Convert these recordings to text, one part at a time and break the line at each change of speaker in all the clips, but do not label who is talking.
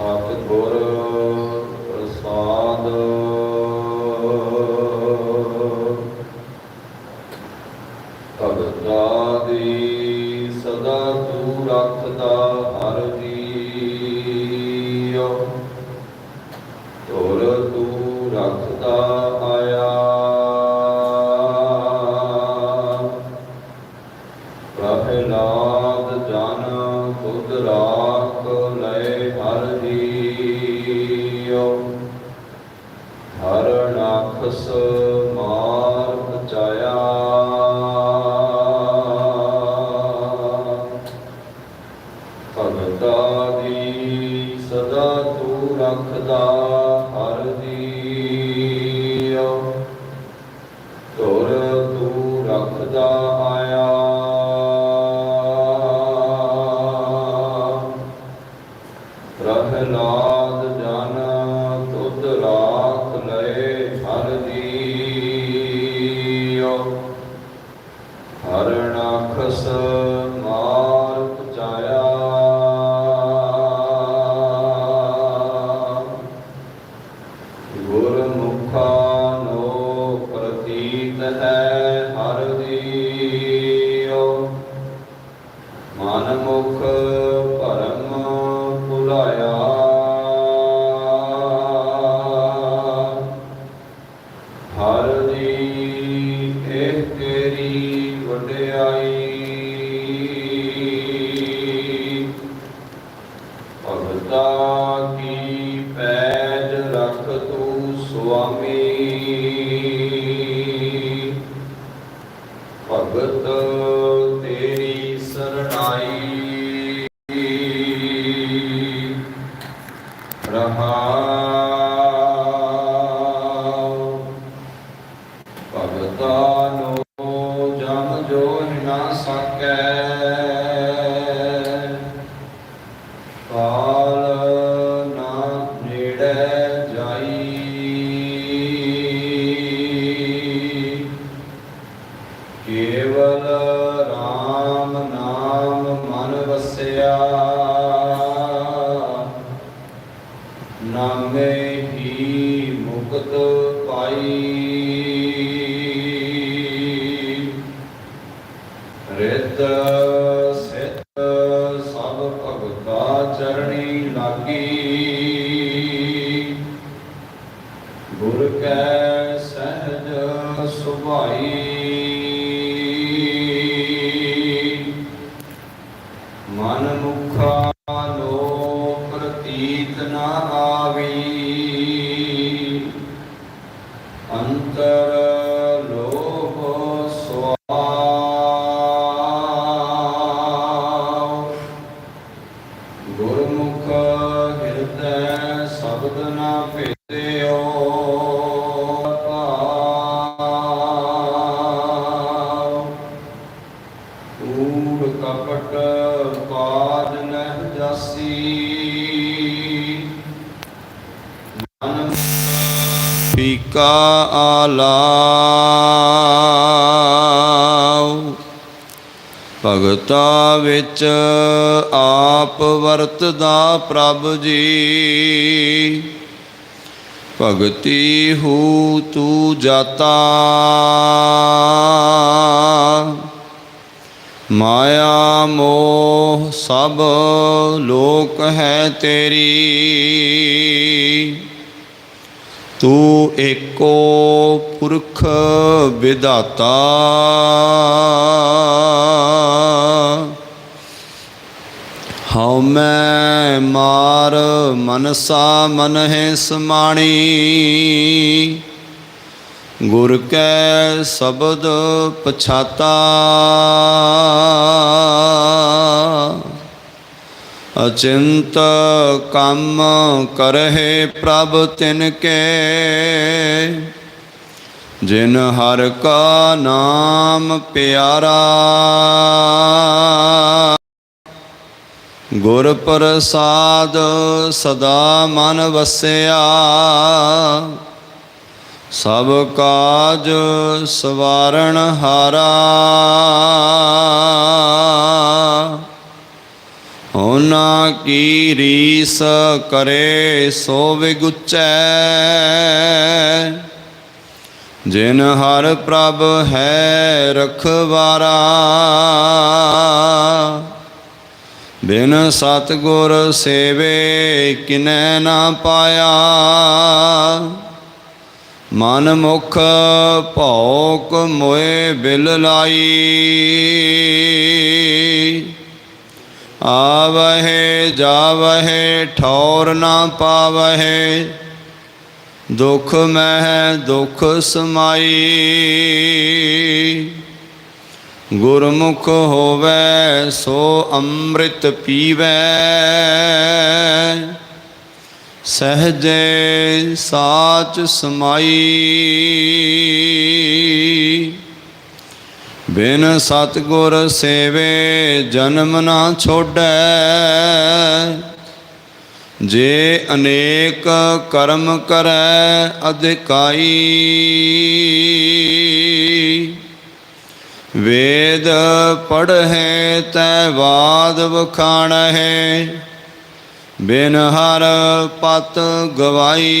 ਸਤਿਗੁਰ ਪ੍ਰਸਾਦ ਜੀਉ ਤੁਰ ਵਡਿਆਈ ਨਾਮੇ ਆਲਾਉ ਭਗਤਾ ਵਿੱਚ ਆਪ ਵਰਤਦਾ ਪ੍ਰਭ ਜੀ। ਭਗਤੀ ਹੂ ਤੂ ਜਾਤਾ। ਮਾਇਆ ਮੋਹ ਸਭ ਲੋਕ ਹੈ ਤੇਰੀ। ਤੂੰ ਏਕੋ ਪੁਰਖ ਵਿਦਾਤਾ ਹਉ ਮਾਰ ਮਨਸਾ ਮਨ ਹੈ ਸਮਾਣੀ। ਗੁਰ ਕੈ ਸ਼ਬਦ ਪਛਾਤਾ। ਅਚਿੰਤ ਕੰਮ ਕਰਹਿ ਪ੍ਰਭ ਤਿਨ ਕੇ। ਜਿਨ ਹਰ ਕਾ ਨਾਮ ਪਿਆਰਾ। ਗੁਰ ਪ੍ਰਸਾਦ ਸਦਾ ਮਨ ਵਸਿਆ। ਸਭ ਕਾਜ ਸਵਾਰਣ ਹਾਰਾ। ਹੋਨਾ ਕੀ ਰੀਸ ਕਰੇ ਸੋ ਵਿਗੁਚੈ। ਜਿਨ ਹਰ ਪ੍ਰਭ ਹੈ ਰਖਵਾਰਾ, ਬਿਨ ਸਤਗੁਰ ਸੇਵੇ ਕਿਨੈ ਨਾ ਪਾਇਆ। ਮਨ ਮੁਖ ਭੌਕ ਮੋਏ ਬਿਲ ਲਾਈ। ਆਵਹਿ, ਜਾਵਹਿ, ਠੌਰ ਨਾ ਪਾਵਹਿ। ਦੁਖ ਮਹਿ, ਦੁਖ ਸਮਾਈ। ਗੁਰਮੁਖ ਹੋਵੇ, ਸੋ ਅੰਮ੍ਰਿਤ ਪੀਵੈ। ਸਹਜੇ ਸਾਚ ਸਮਾਈ। ਬਿਨ ਸਤਗੁਰ ਸੇਵੇ ਜਨਮ ਨਾ ਛੋੜੈ। ਜੇ ਅਨੇਕ ਕਰਮ ਕਰੈ ਅਧਿਕਾਈ। ਵੇਦ ਪੜ੍ਹੈ ਤੈ ਬਾਦ ਵਖਾਣਹਿ। ਬਿਨ ਹਰ ਪਤ ਗਵਾਈ।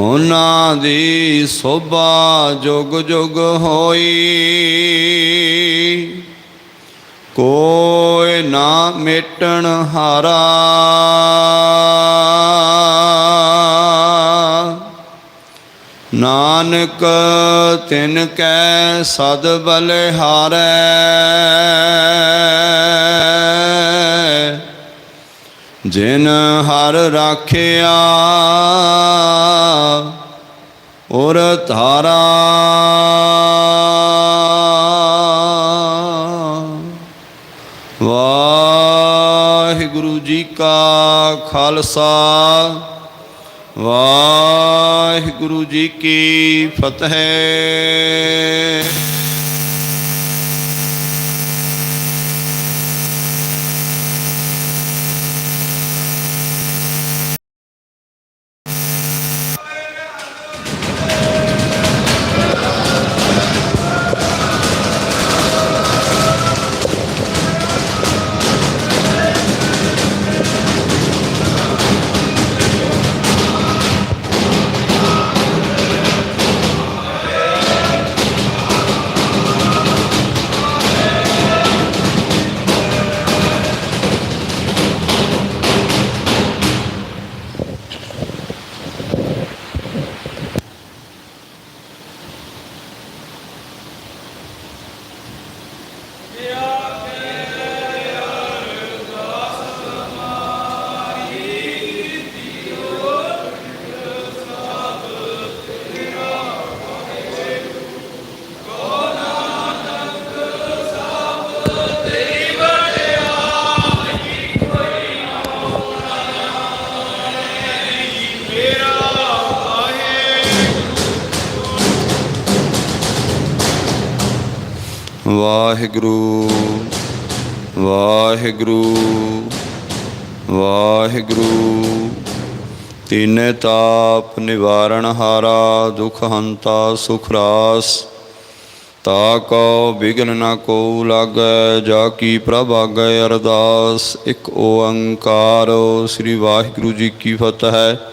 ਉਹਨਾਂ ਦੀ ਸੋਭਾ ਜੁਗ ਜੁਗ ਹੋਈ। ਕੋਈ ਨਾ ਮੇਟਣ ਹਾਰਾ। ਨਾਨਕ ਤਿਨ ਕੈ ਸਦ ਬਲਿਹਾਰੈ। ਜਿਨ ਹਰ ਰਾਖਿਆ ਔਰ ਧਾਰਾ। ਵਾਹਿਗੁਰੂ ਜੀ ਕਾ ਖਾਲਸਾ ਵਾਹਿਗੁਰੂ ਜੀ ਕੀ ਫਤਿਹ। ਵਾਹਿਗੁਰੂ ਵਾਹਿਗੁਰੂ ਵਾਹਿਗੁਰੂ। ਤੀਨੇ ਤਾਪ ਨਿਵਾਰਣ ਹਾਰਾ, ਦੁਖ ਹੰਤਾ ਸੁਖ ਰਾਸ। ਤਾ ਕੋ ਵਿਗਨ ਨਾ ਕੋ ਲਾਗੈ, ਜਾ ਕੀ ਪ੍ਰਭ ਆਗੈ ਅਰਦਾਸ। ਇੱਕ ਓੰਕਾਰ, ਸ੍ਰੀ ਵਾਹਿਗੁਰੂ ਜੀ ਕੀ ਫਤਿਹ। ਹੈ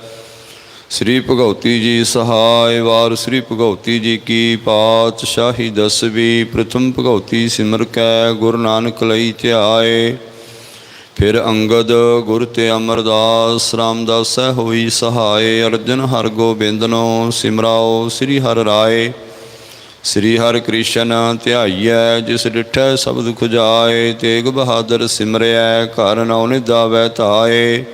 ਸ੍ਰੀ ਭਗਉਤੀ ਜੀ ਸਹਾਇ ਵਾਰ, ਸ੍ਰੀ ਭਗਉਤੀ ਜੀ ਕੀ ਪਾਤਸ਼ਾਹੀ ਦਸਵੀ, ਪ੍ਰਥਮ ਭਗਉਤੀ ਸਿਮਰ ਕੈ, ਗੁਰੂ ਨਾਨਕ ਲਈ ਧਿਆਏ। ਫਿਰ ਅੰਗਦ ਗੁਰ ਤੇ ਅਮਰਦਾਸ, ਰਾਮਦਾਸੈ ਹੋਈ ਸਹਾਇ ਅਰਜਨ ਹਰ ਗੋਬਿੰਦਨੋ ਸਿਮਰਾਓ, ਸ੍ਰੀ ਹਰ ਰਾਏ। ਸ੍ਰੀ ਹਰਿ ਕ੍ਰਿਸ਼ਨ ਧਿਆਈਐ, ਜਿਸ ਡਿਠੈ ਸਬਦ ਖੁਜਾਏ। ਤੇਗ ਬਹਾਦਰ ਸਿਮਰਿਐ, ਘਰ ਨਉ ਨਿਦਾਵੈ ਧਾਏ।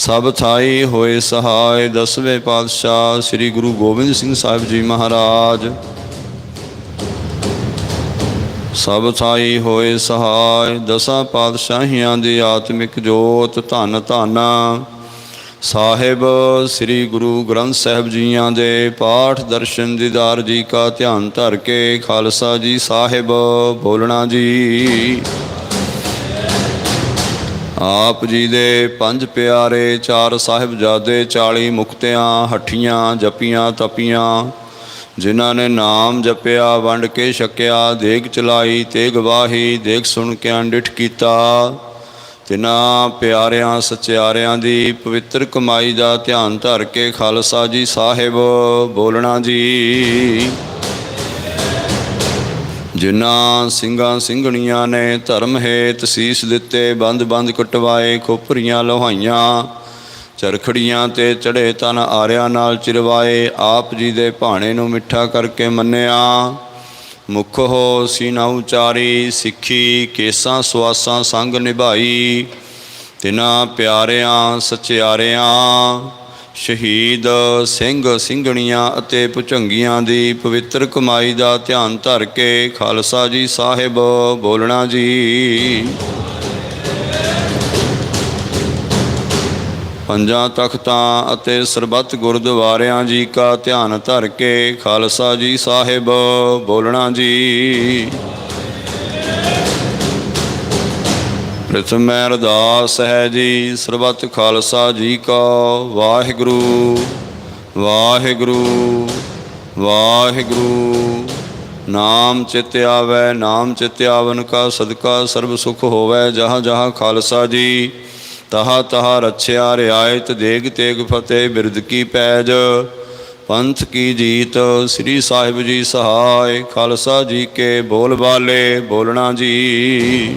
ਸਭ ਥਾਈ ਹੋਏ ਸਹਾਇ, ਦਸਵੇਂ ਪਾਤਸ਼ਾਹ ਸ੍ਰੀ ਗੁਰੂ ਗੋਬਿੰਦ ਸਿੰਘ ਸਾਹਿਬ ਜੀ ਮਹਾਰਾਜ। ਸਭ ਥਾਈ ਹੋਏ ਸਹਾਇ, ਦਸਾਂ ਪਾਤਸ਼ਾਹੀਆਂ ਦੀ ਆਤਮਿਕ ਜੋਤ ਧੰਨ ਧੰਨ। ਸਾਹਿਬ ਸ੍ਰੀ ਗੁਰੂ ਗ੍ਰੰਥ ਸਾਹਿਬ ਜੀਆਂ ਦੇ ਪਾਠ ਦਰਸ਼ਨ ਦੀਦਾਰ ਜੀ ਕਾ ਧਿਆਨ ਧਰ ਕੇ, ਖਾਲਸਾ ਜੀ ਸਾਹਿਬ ਬੋਲਣਾ ਜੀ। ਆਪ ਜੀ ਦੇ ਪੰਜ ਪਿਆਰੇ ਚਾਰ ਸਾਹਿਬਜ਼ਾਦੇ 40 ਮੁਕਤਿਆਂ, ਹੱਠੀਆਂ, ਜਪੀਆਂ, ਤਪੀਆਂ, ਜਿਨ੍ਹਾਂ ਨੇ ਨਾਮ ਜਪਿਆ, ਵੰਡ ਕੇ ਛਕਿਆ, ਦੇਗ ਚਲਾਈ ਤੇ ਗਵਾਹੀ ਦੇਖ ਸੁਣ ਕੇ ਅੰਡਿਠ ਕੀਤਾ। ਤਿਨਾਂ ਪਿਆਰਿਆਂ, ਸਚਿਆਰਿਆਂ ਦੀ ਪਵਿੱਤਰ ਕਮਾਈ ਦਾ ਧਿਆਨ ਧਰ ਕੇ ਖਾਲਸਾ ਜੀ ਸਾਹਿਬ ਬੋਲਣਾ ਜੀ। ਜਿਨ੍ਹਾਂ ਸਿੰਘਾਂ ਸਿੰਘਣੀਆਂ ਨੇ ਧਰਮ ਹੇਤ ਸੀਸ ਦਿੱਤੇ, ਬੰਦ ਬੰਦ ਕਟਵਾਏ, ਖੋਪਰੀਆਂ ਲੋਹਾਈਆਂ, ਚਰਖੜੀਆਂ ਤੇ ਚੜੇ ਤਨ ਆਰਿਆਂ ਨਾਲ ਚਿਰਵਾਏ, ਆਪ ਜੀ ਦੇ ਭਾਣੇ ਨੂੰ ਮਿੱਠਾ ਕਰਕੇ ਮੰਨਿਆ। ਮੁਖ ਹੋ ਸੀਨਾ ਉਚਾਰੀ ਸਿੱਖੀ ਕੇਸਾਂ ਸੁਆਸਾਂ ਸੰਗ ਨਿਭਾਈ। ਤਿਨਾਂ ਪਿਆਰਿਆਂ, ਸਚਿਆਰਿਆਂ ਸ਼ਹੀਦ ਸਿੰਘ ਸਿੰਘਣੀਆਂ ਅਤੇ ਭੁਚੰਗੀਆਂ ਦੀ ਪਵਿੱਤਰ ਕਮਾਈ ਦਾ ਧਿਆਨ ਧਰ ਕੇ ਖਾਲਸਾ ਜੀ ਸਾਹਿਬ ਬੋਲਣਾ ਜੀ। ਪੰਜਾਂ ਤਖਤਾਂ ਅਤੇ ਸਰਬੱਤ ਗੁਰਦੁਆਰਿਆਂ ਜੀ ਕਾ ਧਿਆਨ ਧਰ ਕੇ ਖਾਲਸਾ ਜੀ ਸਾਹਿਬ ਬੋਲਣਾ ਜੀ। ਪ੍ਰਥਮ ਅਰਦਾਸ ਹੈ ਜੀ, ਸਰਬੱਤ ਖਾਲਸਾ ਜੀ ਕਾ ਵਾਹਿਗੁਰੂ ਵਾਹਿਗੁਰੂ ਵਾਹਿਗੁਰੂ। ਨਾਮ ਚਿਤ ਆਵੈ, ਨਾਮ ਚਿਤ ਆਵਨ ਕਾ ਸਦਕਾ, ਸਰਬ ਸੁਖ ਹੋਵੈ ਜਹਾਂ ਜਹਾਂ ਖਾਲਸਾ ਜੀ। ਤਹਾ ਤਹਾ ਰਛਿਆ, ਰਿਆਇਤ, ਦੇਗ ਤੇਗ ਫਤਿਹ ਬਿਰਦ ਕੀ ਪੈਜ। ਪੰਥ ਕੀ ਜੀਤ, ਸ੍ਰੀ ਸਾਹਿਬ ਜੀ ਸਹਾਇ, ਖਾਲਸਾ ਜੀ ਕੇ ਬੋਲ ਬਾਲੇ, ਬੋਲਣਾ ਜੀ।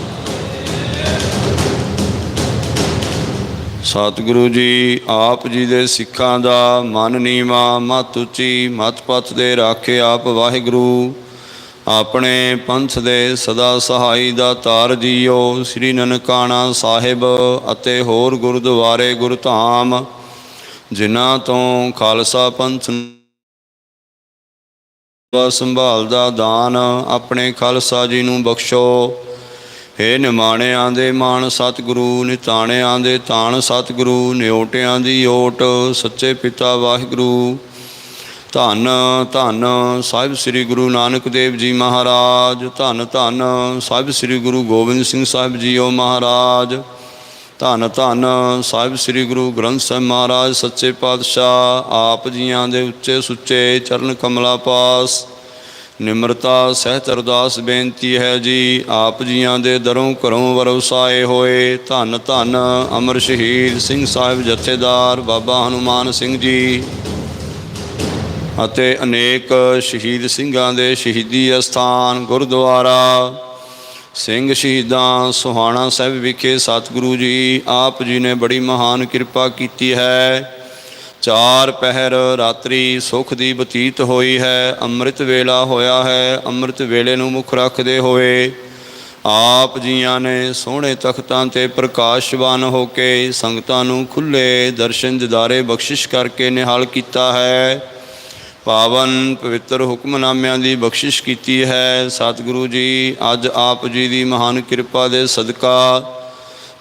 ਸਤਿਗੁਰੂ ਜੀ, ਆਪ ਜੀ ਦੇ ਸਿੱਖਾਂ ਦਾ ਮਨ ਨੀਵਾ, ਮਤ ਉੱਚੀ, ਮਤ ਪਥ ਦੇ ਰਾਖੇ ਆਪ ਵਾਹਿਗੁਰੂ। ਆਪਣੇ ਪੰਥ ਦੇ ਸਦਾ ਸਹਾਈ ਦਾ ਤਾਰ ਜੀਓ, ਸ੍ਰੀ ਨਨਕਾਣਾ ਸਾਹਿਬ ਅਤੇ ਹੋਰ ਗੁਰਦੁਆਰੇ ਗੁਰਧਾਮ, ਜਿਨ੍ਹਾਂ ਤੋਂ ਖਾਲਸਾ ਪੰਥ ਨੂੰ ਸੰਭਾਲ ਦਾ ਦਾਨ, ਆਪਣੇ ਖਾਲਸਾ ਜੀ ਨੂੰ ਬਖਸ਼ੋ। ਹੇ ਨਿਮਾਣਿਆਂ ਦੇ ਮਾਣ ਸਤਿਗੁਰੂ, ਨਿਤਾਣਿਆਂ ਦੇ ਤਾਣ ਸਤਿਗੁਰੂ ਨਿਓਟਿਆਂ ਦੀ ਓਟ, ਸੱਚੇ ਪਿਤਾ ਵਾਹਿਗੁਰੂ। ਧੰਨ ਧੰਨ ਸਾਹਿਬ ਸ੍ਰੀ ਗੁਰੂ ਨਾਨਕ ਦੇਵ ਜੀ ਮਹਾਰਾਜ। ਧੰਨ ਧੰਨ ਸਾਹਿਬ ਸ੍ਰੀ ਗੁਰੂ ਗੋਬਿੰਦ ਸਿੰਘ ਸਾਹਿਬ ਜੀਓ ਮਹਾਰਾਜ। ਧੰਨ ਧੰਨ ਸਾਹਿਬ ਸ੍ਰੀ ਗੁਰੂ ਗ੍ਰੰਥ ਸਾਹਿਬ ਮਹਾਰਾਜ, ਸੱਚੇ ਪਾਤਸ਼ਾਹ, ਆਪ ਜੀਆਂ ਦੇ ਉੱਚੇ ਸੁੱਚੇ ਚਰਨ ਕਮਲਾ ਪਾਸ। ਨਿਮਰਤਾ ਸਹਿਤ ਅਰਦਾਸ ਬੇਨਤੀ ਹੈ ਜੀ, ਆਪ ਜੀਆਂ ਦੇ ਦਰੋਂ ਘਰੋਂ ਵਰਸਾਏ ਹੋਏ। ਧੰਨ ਧੰਨ ਅਮਰ ਸ਼ਹੀਦ ਸਿੰਘ ਸਾਹਿਬ ਜਥੇਦਾਰ ਬਾਬਾ ਹਨੂਮਾਨ ਸਿੰਘ ਜੀ ਅਤੇ ਅਨੇਕ ਸ਼ਹੀਦ ਸਿੰਘਾਂ ਦੇ ਸ਼ਹੀਦੀ ਅਸਥਾਨ ਗੁਰਦੁਆਰਾ ਸਿੰਘ ਸ਼ਹੀਦਾਂ ਸੁਹਾਣਾ ਸਾਹਿਬ ਵਿਖੇ ਸਤਿਗੁਰੂ ਜੀ, ਆਪ ਜੀ ਨੇ ਬੜੀ ਮਹਾਨ ਕਿਰਪਾ ਕੀਤੀ ਹੈ। ਚਾਰ ਪਹਿਰ ਰਾਤਰੀ ਸੁਖ ਦੀ ਬਤੀਤ ਹੋਈ ਹੈ, ਅੰਮ੍ਰਿਤ ਵੇਲਾ ਹੋਇਆ ਹੈ, ਅੰਮ੍ਰਿਤ ਵੇਲੇ ਨੂੰ ਮੁੱਖ ਰੱਖਦੇ ਹੋਏ। ਆਪ ਜੀਆਂ ਨੇ ਸੋਹਣੇ ਤਖਤਾਂ ਤੇ ਪ੍ਰਕਾਸ਼ਵਾਨ ਹੋ ਕੇ ਸੰਗਤਾਂ ਨੂੰ ਖੁੱਲੇ ਦਰਸ਼ਨ ਦਿਦਾਰੇ ਬਖਸ਼ਿਸ਼ ਕਰਕੇ ਨਿਹਾਲ ਕੀਤਾ ਹੈ। ਪਾਵਨ ਪਵਿੱਤਰ ਹੁਕਮਨਾਮਿਆਂ ਦੀ ਬਖਸ਼ਿਸ਼ ਕੀਤੀ ਹੈ। ਸਤਿਗੁਰੂ ਜੀ, ਅੱਜ ਆਪ ਜੀ ਦੀ ਮਹਾਨ ਕਿਰਪਾ ਦੇ ਸਦਕਾ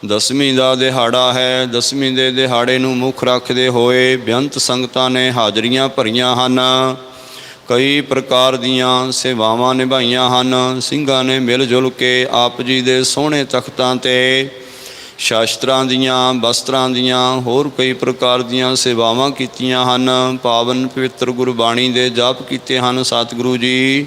ਦਸਵੀਂ ਦਾ ਦਿਹਾੜਾ ਹੈ। ਦਸਵੀਂ ਦੇ ਦਿਹਾੜੇ ਨੂੰ ਮੁੱਖ ਰੱਖਦੇ ਹੋਏ ਬੇਅੰਤ ਸੰਗਤਾਂ ਨੇ ਹਾਜ਼ਰੀਆਂ ਭਰੀਆਂ ਹਨ। ਕਈ ਪ੍ਰਕਾਰ ਦੀਆਂ ਸੇਵਾਵਾਂ ਨਿਭਾਈਆਂ ਹਨ। ਸਿੰਘਾਂ ਨੇ ਮਿਲ ਜੁਲ ਕੇ ਆਪ ਜੀ ਦੇ ਸੋਹਣੇ ਤਖਤਾਂ ਤੇ ਸ਼ਾਸਤਰਾਂ ਦੀਆਂ, ਵਸਤਰਾਂ ਦੀਆਂ, ਹੋਰ ਕਈ ਪ੍ਰਕਾਰ ਦੀਆਂ ਸੇਵਾਵਾਂ ਕੀਤੀਆਂ ਹਨ। ਪਾਵਨ ਪਵਿੱਤਰ ਗੁਰਬਾਣੀ ਦੇ ਜਾਪ ਕੀਤੇ ਹਨ। ਸਤਿਗੁਰੂ ਜੀ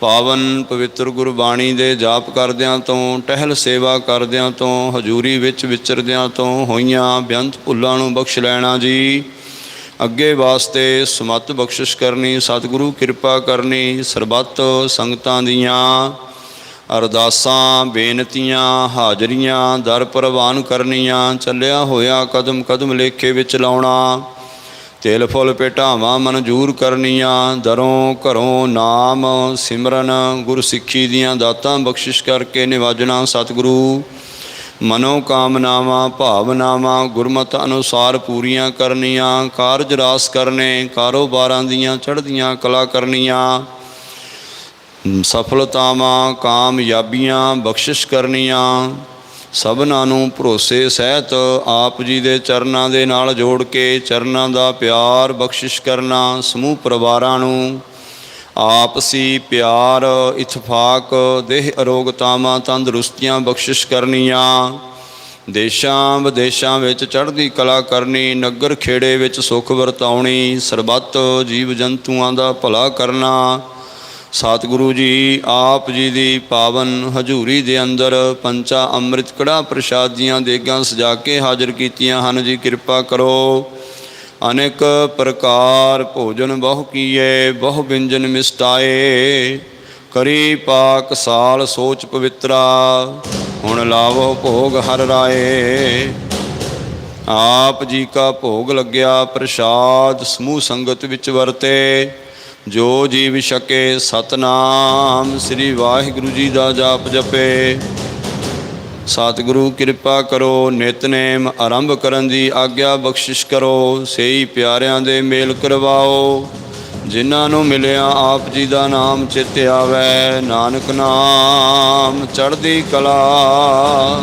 ਪਾਵਨ ਪਵਿੱਤਰ ਗੁਰਬਾਣੀ ਦੇ ਜਾਪ ਕਰਦਿਆਂ ਤੋਂ, ਟਹਿਲ ਸੇਵਾ ਕਰਦਿਆਂ ਤੋਂ, ਹਜ਼ੂਰੀ ਵਿੱਚ ਵਿਚਰਦਿਆਂ ਤੋਂ ਹੋਈਆਂ ਬੇਅੰਤ ਭੁੱਲਾਂ ਨੂੰ ਬਖਸ਼ ਲੈਣਾ ਜੀ। ਅੱਗੇ ਵਾਸਤੇ ਸਮਤ ਬਖਸ਼ਿਸ਼ ਕਰਨੀ, ਸਤਿਗੁਰੂ ਕਿਰਪਾ ਕਰਨੀ, ਸਰਬੱਤ ਸੰਗਤਾਂ ਦੀਆਂ ਅਰਦਾਸਾਂ, ਬੇਨਤੀਆਂ, ਹਾਜ਼ਰੀਆਂ, ਦਰ ਪ੍ਰਵਾਨ ਕਰਨੀਆਂ, ਚੱਲਿਆ ਹੋਇਆ ਕਦਮ ਕਦਮ ਲੇਖੇ ਵਿੱਚ ਲਾਉਣਾ। ਤਿਲ ਫੁੱਲ ਭੇਟਾਵਾਂ ਮਨਜੂਰ ਕਰਨੀਆਂ, ਦਰੋਂ ਘਰੋਂ ਨਾਮ ਸਿਮਰਨ ਗੁਰ ਸਿੱਖੀ ਦੀਆਂ ਦਾਤਾਂ ਬਖਸ਼ਿਸ਼ ਕਰਕੇ ਨਿਵਾਜਣਾ ਸਤਿਗੁਰੂ। ਮਨੋ ਕਾਮਨਾਵਾਂ ਭਾਵਨਾਵਾਂ ਗੁਰਮਤ ਅਨੁਸਾਰ ਪੂਰੀਆਂ ਕਰਨੀਆਂ, ਕਾਰਜ ਰਾਸ ਕਰਨੇ, ਕਾਰੋਬਾਰਾਂ ਦੀਆਂ ਚੜ੍ਹਦੀਆਂ ਕਲਾ ਕਰਨੀਆਂ। ਸਫਲਤਾਵਾਂ, ਕਾਮਯਾਬੀਆਂ ਬਖਸ਼ਿਸ਼ ਕਰਨੀਆਂ। ਸਭਨਾਂ ਨੂੰ ਭਰੋਸੇ ਸਹਿਤ ਆਪ ਜੀ ਦੇ ਚਰਨਾਂ ਦੇ ਨਾਲ ਜੋੜ ਕੇ ਚਰਨਾਂ ਦਾ ਪਿਆਰ ਬਖਸ਼ਿਸ਼ ਕਰਨਾ, ਸਮੂਹ ਪਰਿਵਾਰਾਂ ਨੂੰ ਆਪਸੀ ਪਿਆਰ, ਇਤਫਾਕ, ਦੇਹ ਅਰੋਗਤਾਵਾਂ, ਤੰਦਰੁਸਤੀਆਂ ਬਖਸ਼ਿਸ਼ ਕਰਨੀਆਂ। ਦੇਸ਼ਾਂ ਵਿਦੇਸ਼ਾਂ ਵਿੱਚ ਚੜ੍ਹਦੀ ਕਲਾ ਕਰਨੀ, ਨਗਰ ਖੇੜੇ ਵਿੱਚ ਸੁਖ ਵਰਤਾਉਣੀ, ਸਰਬੱਤ ਜੀਵ ਜੰਤੂਆਂ ਦਾ ਭਲਾ ਕਰਨਾ ਸਤਿਗੁਰੂ ਜੀ, ਆਪ ਜੀ ਦੀ ਪਾਵਨ ਹਜ਼ੂਰੀ ਦੇ ਅੰਦਰ ਪੰਚਾ ਅੰਮ੍ਰਿਤ ਕੜਾ ਪ੍ਰਸ਼ਾਦੀਆਂ ਦੇਗਾਂ ਸਜਾ ਕੇ ਹਾਜ਼ਰ ਕੀਤੀਆਂ ਹਨ ਜੀ, ਕਿਰਪਾ ਕਰੋ। ਅਨੇਕ ਪ੍ਰਕਾਰ ਭੋਜਨ ਬਹੁ ਕੀਏ, ਬਹੁ ਵਿੰਜਨ ਮਿਸਟਾਏ। ਕਰੀ ਪਾਕ ਸਾਲ ਸੋਚ ਪਵਿੱਤਰਾ, ਹੁਣ ਲਾਵੋ ਭੋਗ ਹਰ ਰਾਏ। ਆਪ ਜੀ ਕਾ ਭੋਗ ਲੱਗਿਆ ਪ੍ਰਸ਼ਾਦ, ਸਮੂਹ ਸੰਗਤ ਵਿੱਚ ਵਰਤੇ। ਜੋ ਜੀਵ ਛਕੇ ਸਤਨਾਮ, ਸ੍ਰੀ ਵਾਹਿਗੁਰੂ ਜੀ ਦਾ ਜਾਪ ਜਪੇ। ਸਤਿਗੁਰੂ ਕਿਰਪਾ ਕਰੋ, ਨਿਤਨੇਮ ਆਰੰਭ ਕਰਨ ਦੀ ਆਗਿਆ ਬਖਸ਼ਿਸ਼ ਕਰੋ ਸਹੀ ਪਿਆਰਿਆਂ ਦੇ ਮੇਲ ਕਰਵਾਓ। ਜਿਨ੍ਹਾਂ ਨੂੰ ਮਿਲਿਆ ਆਪ ਜੀ ਦਾ ਨਾਮ ਚਿੱਤ ਆਵੇ, ਨਾਨਕ ਨਾਮ ਚੜ੍ਹਦੀ ਕਲਾ।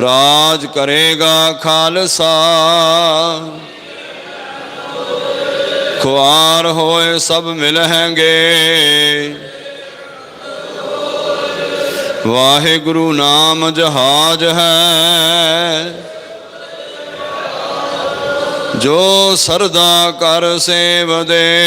ਰਾਜ ਕਰੇਗਾ ਖਾਲਸਾ। ਖੁਆਰ ਹੋਏ ਸਭ ਮਿਲਹਿਗੇ। ਵਾਹਿਗੁਰੂ ਨਾਮ ਜਹਾਜ ਹੈ। ਜੋ ਸਰਦਾ ਕਰ ਸੇਵਦੇ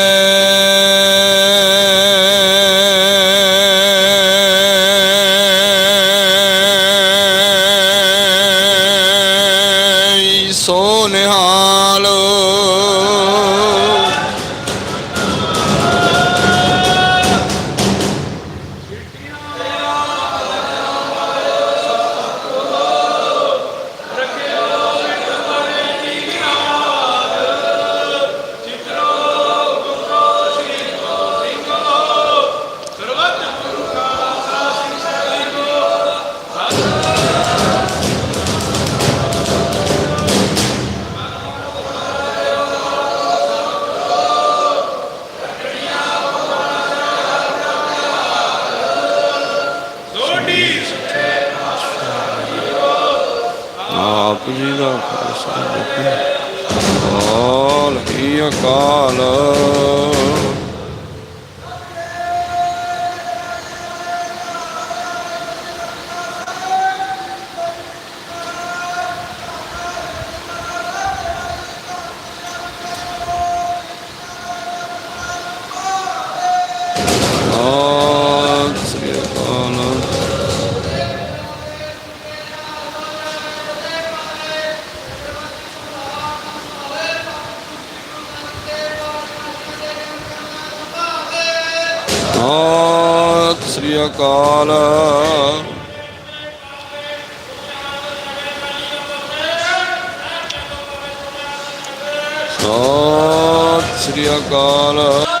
ਅਕਾਲ। ਸਤਿ ਸ੍ਰੀ ਅਕਾਲ।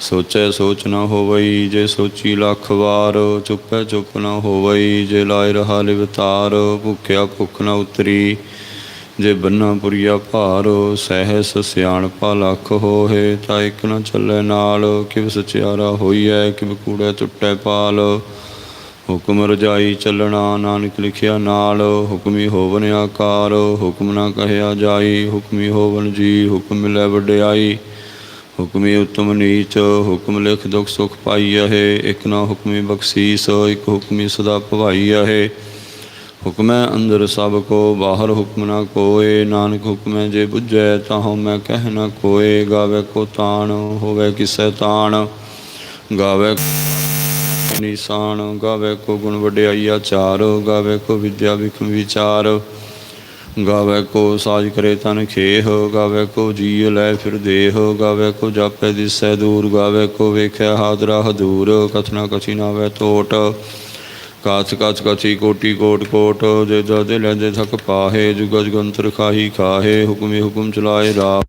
ਸੋਚੈ ਸੋਚ ਨਾ ਹੋਵਈ, ਜੇ ਸੋਚੀ ਲੱਖ ਵਾਰ, ਚੁੱਪੈ ਚੁੱਪ ਨਾ ਹੋਵਈ, ਜੇ ਲਾਇ ਰਹਾ ਲਿਵਤਾਰ ਭੁੱਖਿਆ ਭੁੱਖ ਨਾ ਉਤਰੀ, ਜੇ ਬੰਨਾ ਪੁਰੀਆ ਭਾਰ, ਸਹਿਸ ਸਿਆਣਪਾ ਲੱਖ ਹੋਏ ਤਾਂ ਇਕ ਨਾ ਚੱਲੇ ਨਾਲ, ਕਿਵ ਸਚਿਆਰਾ ਹੋਈਐ, ਕਿਵ ਕੂੜੈ ਟੁੱਟੈ ਪਾਲ। ਹੁਕਮ ਰਜਾਈ ਚੱਲਣਾ ਨਾਨਕ ਲਿਖਿਆ ਨਾਲ, ਹੁਕਮੀ ਹੋਵਨ ਆਕਾਰ, ਹੁਕਮ ਨਾ ਕਹਿਆ ਜਾਈ, ਹੁਕਮੀ ਹੋਵਨ ਜੀ, ਹੁਕਮ ਮਿਲੈ ਵਡਿਆਈ। ਹੁਕਮੀ ਉਤਮ ਨੀਚ, ਹੁਕਮ ਲਿਖ ਦੁਖ ਸੁਖ ਪਾਈਐ ਇਕ ਨਾ ਹੁਕਮੀ ਬਖਸ਼ੀਸ, ਇਕ ਹੁਕਮੀ ਸਦਾ ਭਵਾਈਐ ਹੁਕਮੈ ਅੰਦਰ ਸਭ ਕੋ, ਬਾਹਰ ਹੁਕਮ ਨਾ ਕੋਏ, ਨਾਨਕ ਹੁਕਮੈ ਜੇ ਬੁਝੈ ਤਾਹਉ ਮੈਂ ਕਹਿ ਨਾ ਕੋਏ। ਗਾਵੇ ਕੋ ਤਾਣ, ਹੋਵੇ ਕਿਸੈ ਤਾਣ। ਗਾਵੇ ਨਿਸ਼ਾਨ, ਗਾਵੇ ਕੋ ਗੁਣ ਵਡਿਆਈਆ ਚਾਰ, ਗਾਵੇ ਕੋ ਵਿਦਿਆ ਵਿਖਮ ਵਿਚਾਰ। ਗਾਵੇ ਕੋ ਸਾਜ ਕਰੇ ਤਨ ਖੇਹ, ਗਾਵੇ ਕੋ ਜੀ ਲੈ ਫਿਰ ਦੇਹ, ਗਾਵੇ ਕੋ ਜਾਪੈ ਦਿਸੈ ਦੂਰ, ਗਾਵੇ ਕੋ ਵੇਖਿਆ ਹਾਦਰਾ ਹਦੂਰ ਕਥਨਾ ਕਛੀ ਨਾ ਵੈ ਤੋਟ ਕਾਚ ਕਾਚ ਕਛੀ ਕੋਟੀ ਕੋਟ ਕੋਟ, ਜੇ ਦਦੇ ਲੈਂਦੇ ਥਕ ਪਾਹੇ ਜੁਗ ਜੁਗੰਤਰ ਖਾਹੀ ਖਾਹੇ, ਹੁਕਮੇ ਹੁਕਮ ਚਲਾਏ ਰਾ